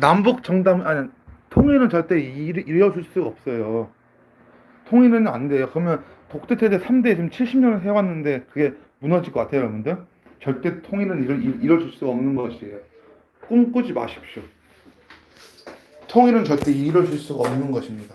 남북 정담 아니 통일은 절대 이- 이루어질 수가 없어요. 통일은 안 돼요. 그러면 독재 체제 3대 지금 70년을 해왔는데 그게 무너질 것 같아요, 여러분들. 절대 통일은 이루, 이- 이루어질 수가 없는 것이에요. 꿈꾸지 마십시오. 통일은 절대 이루어질 수가 없는 것입니다.